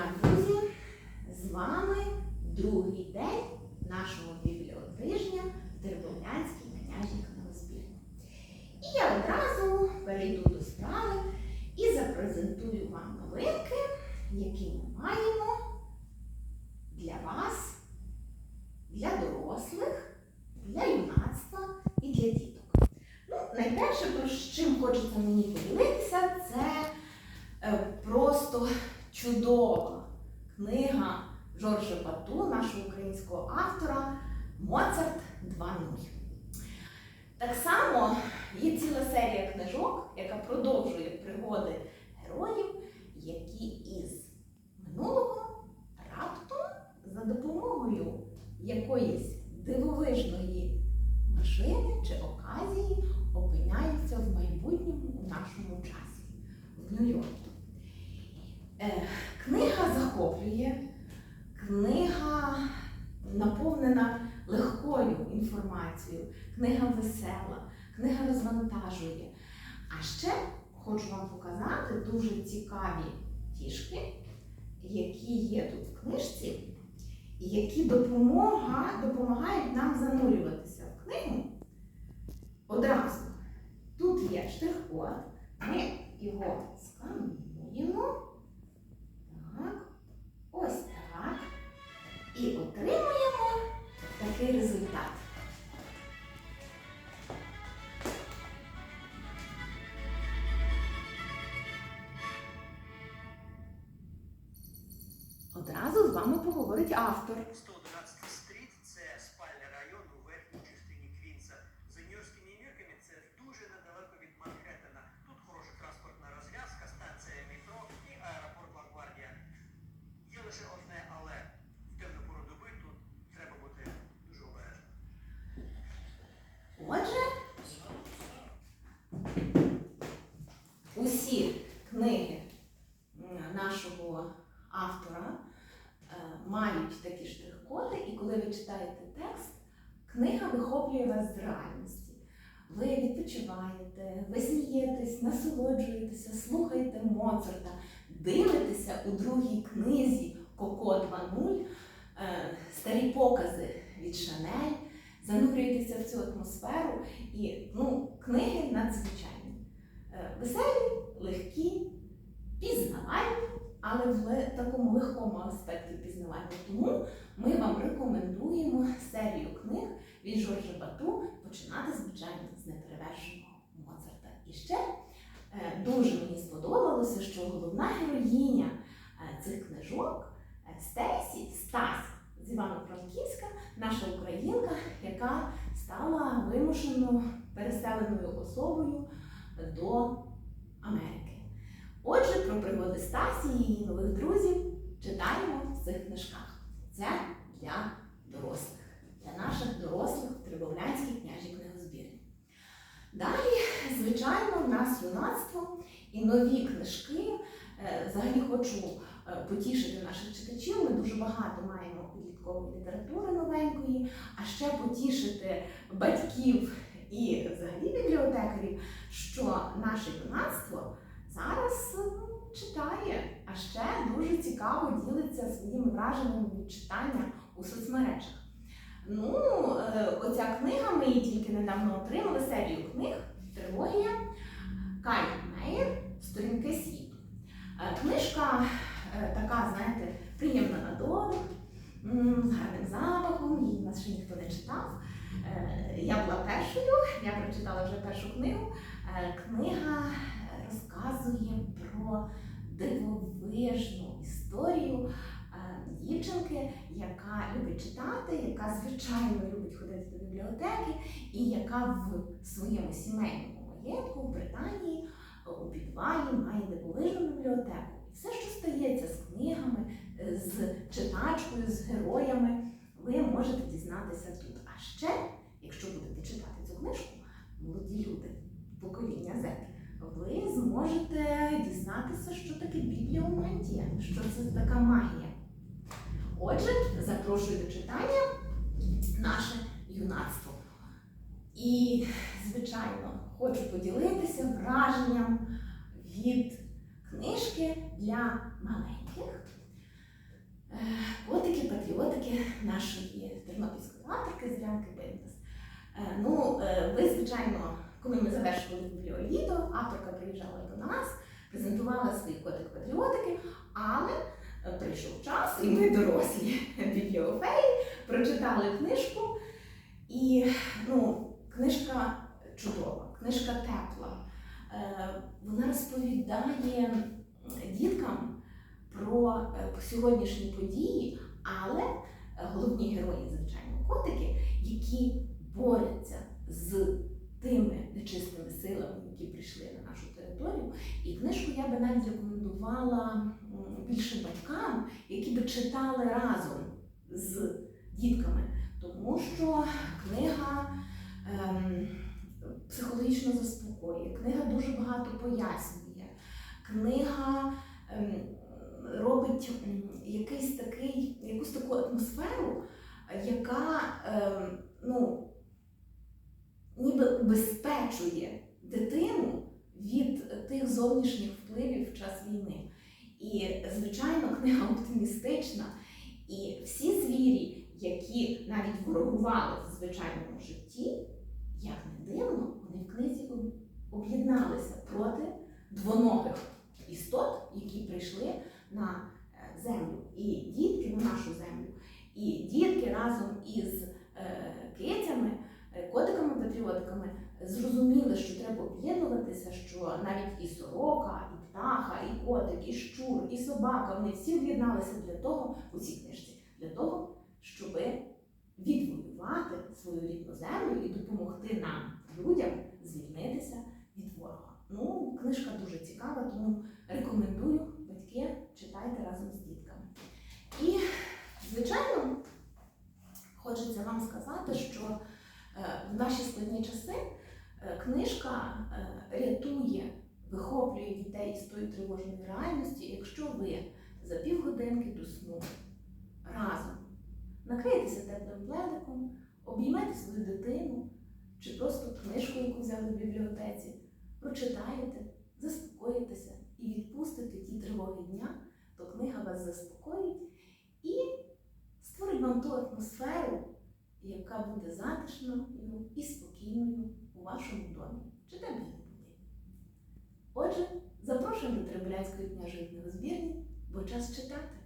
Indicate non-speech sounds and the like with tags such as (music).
дня, друзі! З вами другий день нашого бібліотижня в Терволянській княжій книгозбірні. І я одразу перейду до справи і запрезентую вам новинки, які ми маємо для вас, для дорослих, для юнацтва і для діток. Ну, найперше, про чим хочеться мені поділитися, це е, просто чудова книга Жоржа Бату, нашого українського автора Моцарт 2.0. Так само є ціла серія книжок, яка продовжує пригоди героїв, які із минулого раптом за допомогою якоїсь дивовижної машини чи оказії опиняються в майбутньому у нашому часі в Нью-Йорку. Е, Книга захоплює, книга наповнена легкою інформацією, книга весела, книга розвантажує. А ще хочу вам показати дуже цікаві фішки, які є тут в книжці, які допомога, допомагають нам занурюватися в книгу одразу. Тут є штрих-код, ми його скануємо. З вами поговорить автор. 111 стріт це спальний район у верхній частині Квінса. За нью-йоркськими мірками це дуже недалеко від Манхеттена. Тут хороша транспортна розв'язка, станція метро і аеропорт Лагвардія. Є лише одне але в темну пору доби тут треба бути дуже обережним. Отже, усі книги м, нашого автора е, мають такі штрих-коди, і коли ви читаєте текст, книга вас з реальності. Ви відпочиваєте, ви смієтесь, насолоджуєтеся, слухаєте Моцарта, дивитеся у другій книзі Коко 2.0 е, старі покази від Шанель, занурюєтеся в цю атмосферу. І ну, книги надзвичайні. Е, Веселі, легкі, пізнавальні, але в такому легкому аспекті пізнавання. Тому ми вам рекомендуємо серію книг від Жоржа Бату починати, звичайно, з неперевершеного Моцарта. І ще е, дуже мені сподобалося, що головна героїня е, цих книжок е, Стесі Стась з Івано-Франківська, наша українка, яка стала вимушено переселеною особою до Америки. Отже, про пригоди Стасі і її нових друзів читаємо в цих книжках. Це для дорослих, для наших дорослих в Трибовлянській княжій книгозбірні. Далі, звичайно, в нас юнацтво і нові книжки. Е, Взагалі хочу е, потішити наших читачів. Ми дуже багато маємо підліткової літератури новенької, а ще потішити батьків і взагалі бібліотекарів, що наше юнацтво зараз е, читає, а ще дуже цікаво ділиться своїми враженнями від читання у соцмережах. Ну, е, оця книга, ми її тільки недавно отримали, серію книг Трилогія Кай Мейер Сторінки світу. Е, Книжка е, така, знаєте, приємна на дотик, з гарним запахом, її нас ще ніхто не читав. Я була першою, я прочитала вже першу книгу. Книга розказує про дивовижну історію е, дівчинки, яка любить читати, яка звичайно любить ходити до бібліотеки, і яка в своєму сімейному маєтку в Британії е, у підвалі має дивовижну бібліотеку. І все, що стається з книгами, е, з читачкою, з героями, ви можете дізнатися тут. А ще, якщо будете читати цю книжку, молоді люди, покоління Z, ви зможете дізнатися, що таке бібліомантія, що це така магія. Отже, запрошую до читання наше юнацтво. І, звичайно, хочу поділитися враженням від книжки для маленьких. бібліотеки нашої тернопільської авторки Зрянки Бендес. Е, Ну, е, ви, звичайно, коли ми завершили бібліоліто, авторка приїжджала до нас, презентувала свій кодек патріотики, але е, прийшов час, і ми дорослі (laughs) бібліофеї, прочитали книжку. І ну, книжка чудова, книжка тепла. Е, Вона розповідає діткам про е, сьогоднішні події, але головні герої, звичайно, котики, які силами, які прийшли на нашу територію. І книжку я би навіть рекомендувала більше батькам, які би читали разом з дітками, тому що книга ем, психологічно заспокоює, книга дуже багато пояснює, книга ем, робить якийсь такий, якусь таку атмосферу, яка ем, ну, ніби убезпечує дитину від тих зовнішніх впливів в час війни. І, звичайно, книга оптимістична. І всі звірі, які навіть ворогували в звичайному житті, як не дивно, вони в книзі об'єдналися проти двоногих істот, які прийшли на е, землю. І дітки на нашу землю. І дітки разом із е, кицями, е, котиками-патріотиками зрозуміли, що треба об'єднуватися, що навіть і сорока, і птаха, і котик, і щур, і собака, вони всі об'єдналися для того у цій книжці, для того, щоб відвоювати свою рідну землю і допомогти нам, людям, звільнитися від ворога. Ну, книжка дуже цікава, тому рекомендую батьки читайте разом з дітками. І, звичайно, хочеться вам сказати, що е, в наші складні часи книжка е, рятує, вихоплює дітей з тої тривожної реальності, якщо ви за півгодинки до сну разом накриєтеся теплим пледиком, обіймете свою дитину чи просто книжку, яку взяли в бібліотеці, прочитаєте, заспокоїтеся і відпустите ті тривоги дня, то книга вас заспокоїть і створить вам ту атмосферу, яка буде затишною і спокійною у вашому домі, чи де були. Отже, запрошуємо до Теребляцької княжої збірні, бо час читати.